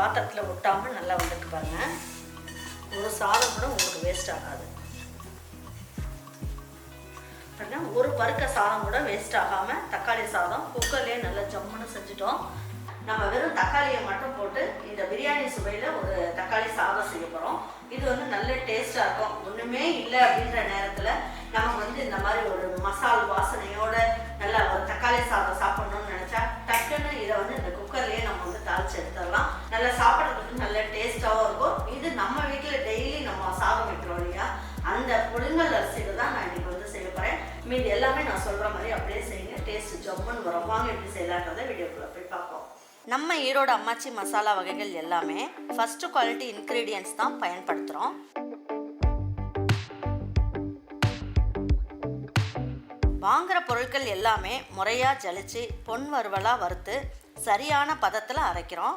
பாத்திரத்தில் ஒட்டாமல் நல்லா வந்துட்டு பாருங்க. ஒரு சாதம் கூட உங்களுக்கு வேஸ்ட் ஆகாது. பாருங்க ஒரு பருக்க சாதம் கூட வேஸ்ட் ஆகாமல் தக்காளி சாதம் குக்கர்லேயே நல்லா ஜம்முன்னு செஞ்சுட்டோம். நம்ம வெறும் தக்காளியை மட்டும் போட்டு இந்த பிரியாணி சுவையில் ஒரு தக்காளி சாதம் செய்ய போகிறோம் இது வந்து நல்ல டேஸ்ட்டாக இருக்கும். ஒன்றுமே இல்லை அப்படின்ற நேரத்தில் நமக்கு வந்து இந்த மாதிரி ஒரு மசால் வாசனையோட நல்லா ஒரு தக்காளி சாதம் சாப்பிடணும். நல்லா சாப்பிட்றதுக்கு நல்ல டேஸ்ட்டாகவும் இருக்கும். இது நம்ம வீட்டில் டெய்லி நம்ம சாதம் வைக்கிறோம் இல்லையா? அந்த புழுங்கல் அரிசியில் தான் நான் இன்றைக்கி வந்து செய்ய போகிறேன் மீது எல்லாமே நான் சொல்கிற மாதிரி அப்படியே செய்யுங்க. டேஸ்ட் ஜம்முன்னு வரும். வாங்க எப்படி செய்யலான்றதை வீடியோக்குள்ளே போய் பார்ப்போம். நம்ம ஈரோடு அம்மாச்சி மசாலா வகைகள் எல்லாமே ஃபஸ்ட்டு குவாலிட்டி இன்க்ரீடியன்ஸ் தான் பயன்படுத்துகிறோம் வாங்குகிற பொருட்கள் எல்லாமே முறையாக ஜலிச்சு பொன் வறுவலாக வறுத்து சரியான பதத்தில் அரைக்கிறோம்.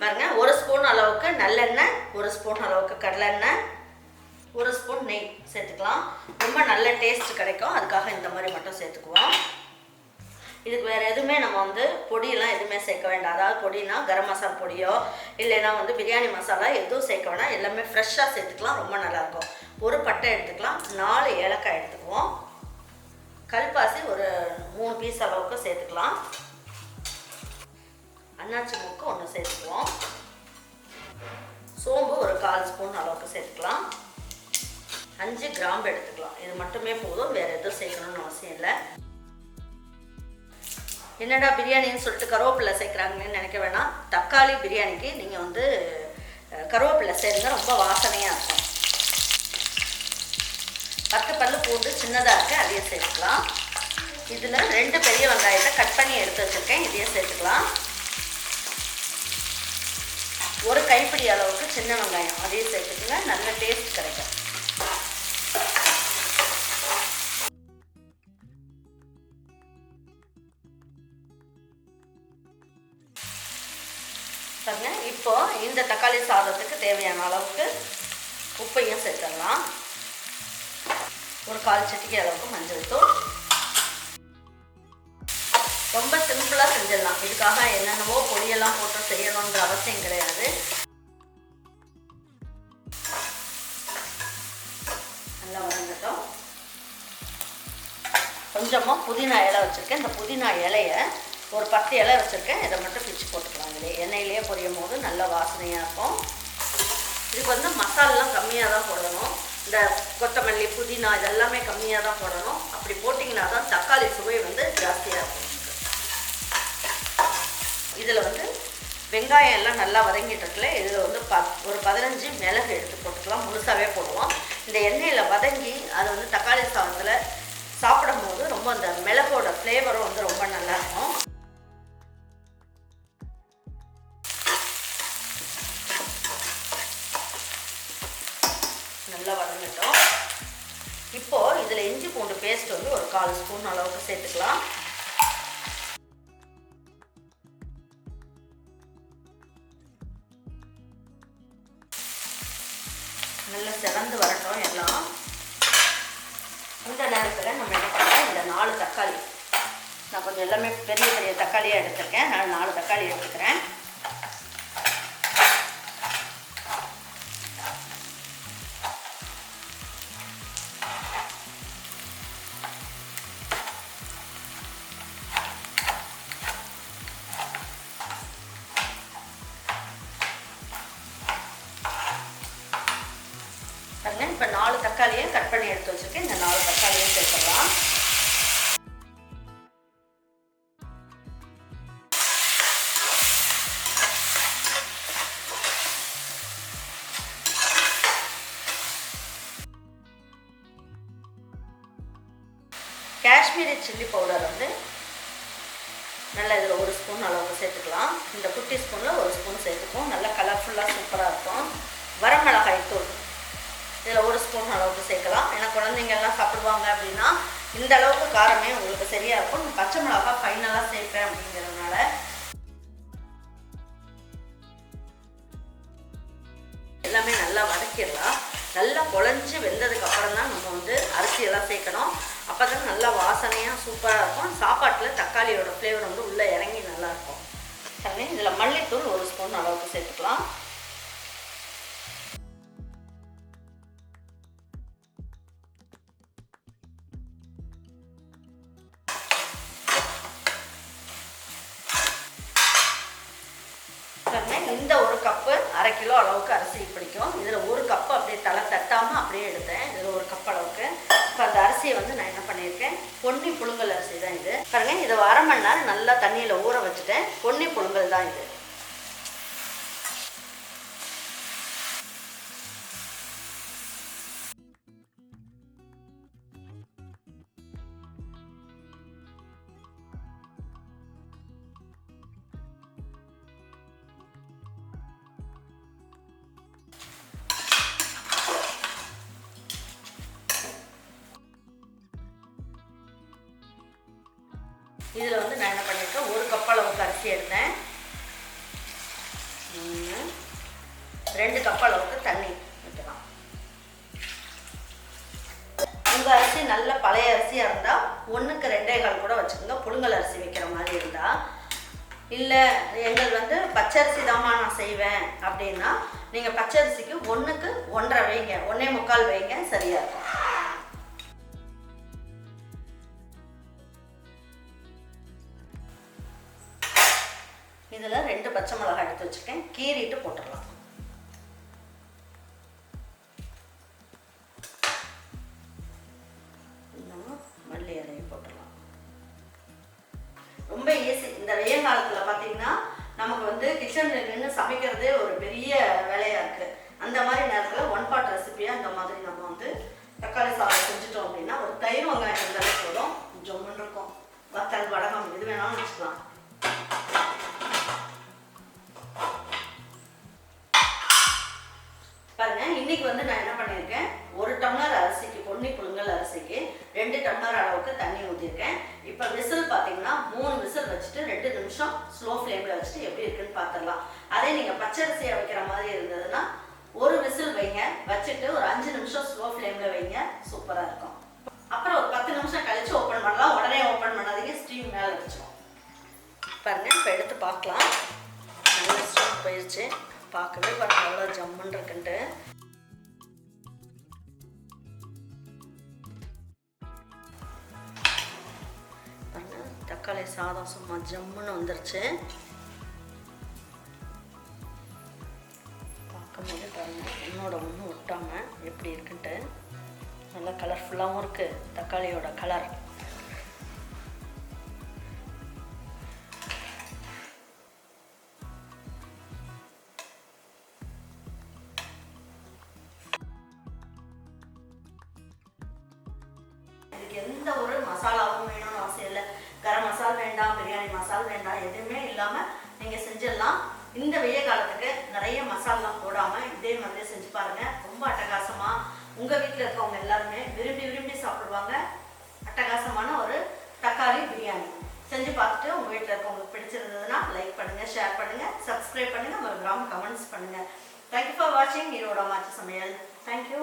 பாருங்க ஒரு ஸ்பூன் அளவுக்கு நல்லெண்ணெய் ஒரு ஸ்பூன் அளவுக்கு கடலெண்ணெய் ஒரு ஸ்பூன் நெய் சேர்த்துக்கலாம். ரொம்ப நல்ல டேஸ்ட் கிடைக்கும். அதுக்காக இந்த மாதிரி மட்டும் சேர்த்துக்குவோம். இதுக்கு வேறு எதுவுமே நம்ம வந்து பொடியெல்லாம் எதுவுமே சேர்க்க வேண்டாம். அதாவது பொடினா கரம் மசாலா பொடியோ இல்லைன்னா வந்து பிரியாணி மசாலா எதுவும் சேர்க்க வேண்டாம். எல்லாமே ஃப்ரெஷ்ஷாக சேர்த்துக்கலாம். ரொம்ப நல்லாயிருக்கும். ஒரு பட்டை எடுத்துக்கலாம். நாலு ஏலக்காய் எடுத்துக்குவோம். கல்பாசி ஒரு மூணு பீஸ் அளவுக்கு சேர்த்துக்கலாம். அன்னாச்சி மூக்கு ஒன்று சேர்த்துக்குவோம். சோம்பு ஒரு கால் ஸ்பூன் அளவுக்கு சேர்த்துக்கலாம். அஞ்சு கிராம்பு எடுத்துக்கலாம். இது மட்டுமே போதும். வேறு எதுவும் சேர்க்கணும்னு அவசியம் இல்லை. என்னடா பிரியாணின்னு சொல்லிட்டு கருவேப்பிலை சேர்க்குறாங்கன்னு நினைக்க வேணாம். தக்காளி பிரியாணிக்கு நீங்கள் வந்து கருவேப்பிலை சேருங்க ரொம்ப வாசனையாக இருக்கும். பத்து பல்லு பூண்டு சின்னதாக இருக்குது அதையும் சேர்த்துக்கலாம். இதில் ரெண்டு பெரிய வெங்காயத்தை கட் பண்ணி எடுத்து வச்சுருக்கேன். இதையும் சேர்த்துக்கலாம். ஒரு கைப்பிடி அளவுக்கு சின்ன வெங்காயம். அதையும் சேர்த்துக்கங்க. நல்ல டேஸ்ட் கிடைக்கும். பாருங்க இப்போ இந்த தக்காளி சாதத்துக்கு தேவையான அளவுக்கு உப்பையும் சேர்த்துடலாம். ஒரு கால் சட்டிக்கு அளவுக்கு மஞ்சள் தூள். ரொம்ப சிம்பிளாக செஞ்சிடலாம். இதுக்காக என்னென்னவோ பொடியெல்லாம் போட்டு செய்யணுன்ற அவசியம் கிடையாது. நல்லா வதங்கட்டும். கொஞ்சமாக புதினா இலை வச்சுருக்கேன். இந்த புதினா இலைய ஒரு பத்து இலை வச்சுருக்கேன். இதை மட்டும் பிச்சு போட்டுக்கலாம். இதிலே எண்ணெயிலேயே பொரியும் போது நல்ல வாசனையாக இருக்கும். இதுக்கு வந்து மசாலாலாம் கம்மியாக தான் போடணும். இந்த கொத்தமல்லி புதினா இதெல்லாமே கம்மியாக தான் போடணும். அப்படி போட்டிங்கன்னா தான் தக்காளி சுவை வந்து ஜாஸ்தியாக இருக்கும். இதில் வந்து வெங்காயம் எல்லாம் நல்லா வதங்கிட்டுருக்குல இதில் வந்து ப ஒரு பதினஞ்சு மிளகு எடுத்து போட்டுக்கலாம் முழுசாகவே போடுவோம். இந்த எண்ணெயில் வதங்கி அது வந்து தக்காளி சாதத்தில் சாப்பிடும்போது ரொம்ப அந்த மிளகோட ஃப்ளேவரும் வந்து ரொம்ப நல்லாயிருக்கும் நல்லா வதங்கிட்டோம். இப்போது இதில் இஞ்சி பூண்டு பேஸ்ட் வந்து ஒரு கால் ஸ்பூன் அளவுக்கு சேர்த்துக்கலாம். தக்காளி. நான் கொஞ்சம் எல்லாமே பெரிய பெரிய தக்காளியாக எடுத்திருக்கேன். நான் நாலு தக்காளி எடுத்துக்கிறேன். இப்போ நாலு தக்காளியும் கட் பண்ணி எடுத்து வச்சுருக்கேன். இந்த நாலு தக்காளியும் சேர்த்துடலாம். காஷ்மீரி சில்லி பவுடர் வந்து நல்லா இதில் ஒரு ஸ்பூன் அளவுக்கு சேர்த்துக்கலாம். இந்த குட்டி ஸ்பூனில் ஒரு ஸ்பூன் சேர்த்துப்போம். நல்லா கலர்ஃபுல்லாக சூப்பராக இருக்கும். வரமிளகாய் தூள் இதில் ஒரு ஸ்பூன் அளவுக்கு சேர்க்கலாம். ஏன்னா குழந்தைங்க எல்லாம் சாப்பிடுவாங்க அப்படின்னா இந்த அளவுக்கு காரமே உங்களுக்கு சரியாக இருக்கும். பச்சை மிளகா ஃபைனலாக சேர்ப்பேன் அப்படிங்கிறதுனால. எல்லாமே நல்லா வதக்கிடலாம். நல்லா குழஞ்சி வெந்ததுக்கு அப்புறம் தான் நம்ம வந்து அரிசியெல்லாம் சேர்க்கணும். அப்போ தான் நல்லா வாசனையாக சூப்பராக இருக்கும். சாப்பாட்டில் தக்காளியோட ஃப்ளேவர் வந்து உள்ளே இறங்கி நல்லாயிருக்கும் சரி இதில் மல்லித்தூள் ஒரு ஸ்பூன் அளவுக்கு சேர்த்துக்கலாம். இந்த ஒரு கப்பு அரை கிலோ அளவுக்கு அரிசி பிடிக்கும். இதில் ஒரு கப்பு அப்படியே தலை தட்டாமல் அப்படியே எடுத்தேன். இதில் ஒரு கப் அளவுக்கு. இப்போ அந்த அரிசியை வந்து நான் பண்ணியிருக்கேன். பொன்னி புழுங்கல் அரிசி தான் இது. பாருங்க இதை அரை மணி நேரம் நல்லா தண்ணியில் ஊற வச்சுட்டேன். பொன்னி புழுங்கல் தான் இது. ரெண்டு கப் அளவுக்கு தண்ணி ஊற்றலாம் உங்கள் அரிசி நல்ல பழைய அரிசியாக இருந்தால் ஒன்றுக்கு ரெண்டே கால் கூட வச்சுக்கோங்க. புழுங்கல் அரிசி வைக்கிற மாதிரி இருந்தால் இல்லை எங்கள் வந்து பச்சரிசி தாம்மா நான் செய்வேன் அப்படின்னா நீங்கள் பச்சரிசிக்கு ஒன்றுக்கு ஒன்றரை வைங்க. ஒன்றே முக்கால் வைங்க சரியாக இருக்கும். இதில் ரெண்டு பச்சை மிளகாய் எடுத்து வச்சுருக்கேன். கீறிட்டு போட்டுடலாம். வந்து கிச்சனில் நின்று சமைக்கிறதே ஒரு பெரிய வேலையாக இருக்குது அந்த மாதிரி நேரத்தில் ஒன் பாட் ரெசிபியாக இந்த மாதிரி நம்ம வந்து தக்காளி சாதம் டம்ளர் அளவுக்கு தண்ணி ஊற்றிருக்கேன் இப்போ விசில் பார்த்தீங்கன்னா மூணு விசில் வச்சுட்டு ரெண்டு நிமிஷம் ஸ்லோ ஃப்ளேமில் வச்சுட்டு எப்படி இருக்குன்னு பார்த்துடலாம் அதே நீங்கள் பச்சரிசியை வைக்கிற மாதிரி இருந்ததுன்னா ஒரு விசில் வைங்க. வச்சுட்டு ஒரு அஞ்சு நிமிஷம் ஸ்லோ ஃப்ளேமில் வைங்க. சூப்பராக இருக்கும். அப்புறம் ஒரு பத்து நிமிஷம் கழிச்சு ஓப்பன் பண்ணலாம். உடனே ஓப்பன் பண்ணாதீங்க. ஸ்டீம் மேலே வச்சிடும் பாருங்க இப்போ எடுத்து பார்க்கலாம். நல்லா ஸ்டீம் போயிடுச்சு பார்க்கவே பாருங்க அவ்வளோ ஜம்முன்னு இருக்குன்ட்டு. தக்காளி சாதம் சும்மா ஜம்முன்னு வந்துருச்சு. பார்க்கும்போது பாருங்கள் ஒன்னோட ஒன்று ஒட்டாமல் எப்படி இருக்குன்ட்டு. நல்லா கலர்ஃபுல்லாகவும் இருக்குது தக்காளியோட கலர் எந்த ஒரு நீங்கள் செஞ்சிடலாம் இந்த வெய்ய காலத்துக்கு நிறைய மசாலாம் போடாமல் இதே மாதிரி செஞ்சு பாருங்க. ரொம்ப அட்டகாசமாக உங்கள் வீட்டில் இருக்கவங்க எல்லாருமே விரும்பி விரும்பி சாப்பிடுவாங்க. அட்டகாசமான ஒரு தக்காளி பிரியாணி. செஞ்சு பார்த்துட்டு உங்கள் வீட்டில் இருக்கவங்களுக்கு பிடிச்சிருந்ததுன்னா லைக் பண்ணுங்கள் ஷேர் பண்ணுங்கள் சப்ஸ்கிரைப் பண்ணுங்கள் மறந்துடாமல் கமெண்ட்ஸ் பண்ணுங்கள் தேங்க்யூ ஃபார் வாட்சிங் ஈரோட மாற்று சமையல். தேங்க்யூ